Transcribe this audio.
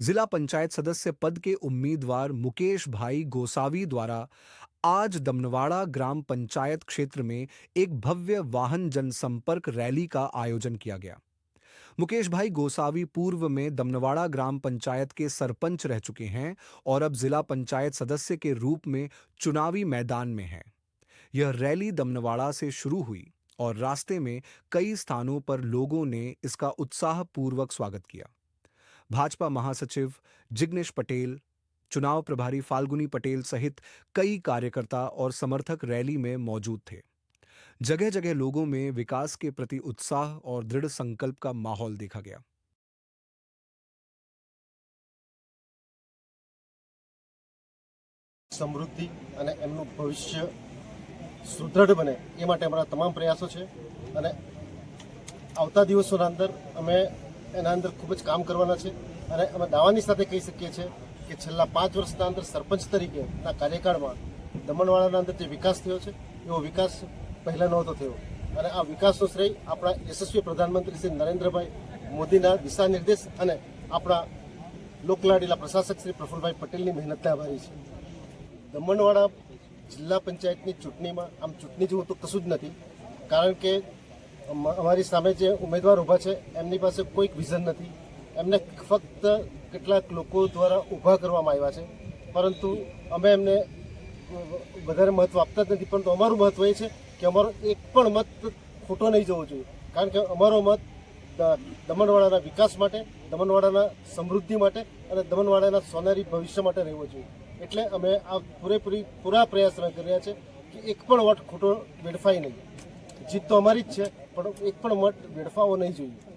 जिला पंचायत सदस्य पद के उम्मीदवार मुकेश भाई गोसावी द्वारा आज दमनवाड़ा ग्राम पंचायत क्षेत्र में एक भव्य वाहन जनसंपर्क रैली का आयोजन किया गया। मुकेश भाई गोसावी पूर्व में दमनवाड़ा ग्राम पंचायत के सरपंच रह चुके हैं और अब जिला पंचायत सदस्य के रूप में चुनावी मैदान में हैं। यह रैली दमनवाड़ा से शुरू हुई और रास्ते में कई स्थानों पर लोगों ने इसका उत्साहपूर्वक स्वागत किया। भाजपा महासचिव जिग्नेश पटेल चुनाव प्रभारी फाल्गुनी पटेल सहित कई कार्यकर्ता और समर्थक रैली में मौजूद थे जगह जगह लोगों में विकास के प्रति उत्साह और दृढ़ संकल्प का माहौल देखा गया સમૃદ્ધિ અને એમનું ભવિષ્ય સુદૃઢ બને એ માટે અમારા તમામ પ્રયાસો છે અને આવતા દિવસોના અંદર અમે એના અંદર ખૂબ જ કામ કરવાના છે અને અમે દાવાની સાથે કહી શકીએ છીએ કે છેલ્લા પાંચ વર્ષના અંદર સરપંચ તરીકેના કાર્યકાળમાં દમણવાળાના અંદર જે વિકાસ થયો છે, એવો વિકાસ પહેલાં નહોતો થયો. અને આ વિકાસનો શ્રેય આપણા યશસ્વી પ્રધાનમંત્રી શ્રી નરેન્દ્રભાઈ મોદીના દિશા નિર્દેશ અને આપણા લોકલાડીલા પ્રશાસક શ્રી પ્રફુલભાઈ પટેલની મહેનતને આભારી છે. દમણવાળા જિલ્લા પંચાયતની ચૂંટણીમાં આમ ચૂંટણી જેવું તો કશું જ નથી, કારણ કે અમારી સામે જે ઉમેદવાર ઊભા છે, એમની પાસે કોઈક વિઝન નથી. એમને ફક્ત કેટલાક લોકો દ્વારા ઊભા કરવામાં આવ્યા છે. પરંતુ અમે એમને વધારે મહત્વ આપતા જ નથી. પરંતુ અમારું મહત્વ એ છે કે અમારો એક પણ મત ખોટો નહીં જવો જોઈએ. કારણ કે અમારો મત દમણવાડાના વિકાસ માટે દમણવાડાના સમૃદ્ધિ માટે અને દમણવાડાના સોનેરી ભવિષ્ય માટે રહેવો જોઈએ. એટલે અમે આ પૂરેપૂરી, પૂરા પ્રયાસ કરી રહ્યા છે કે એક પણ વોટ ખોટો વેડફાય નહીં. જીત તો અમારી જ છે પણ એક પણ મત વેડફાવો નહીં જોઈએ.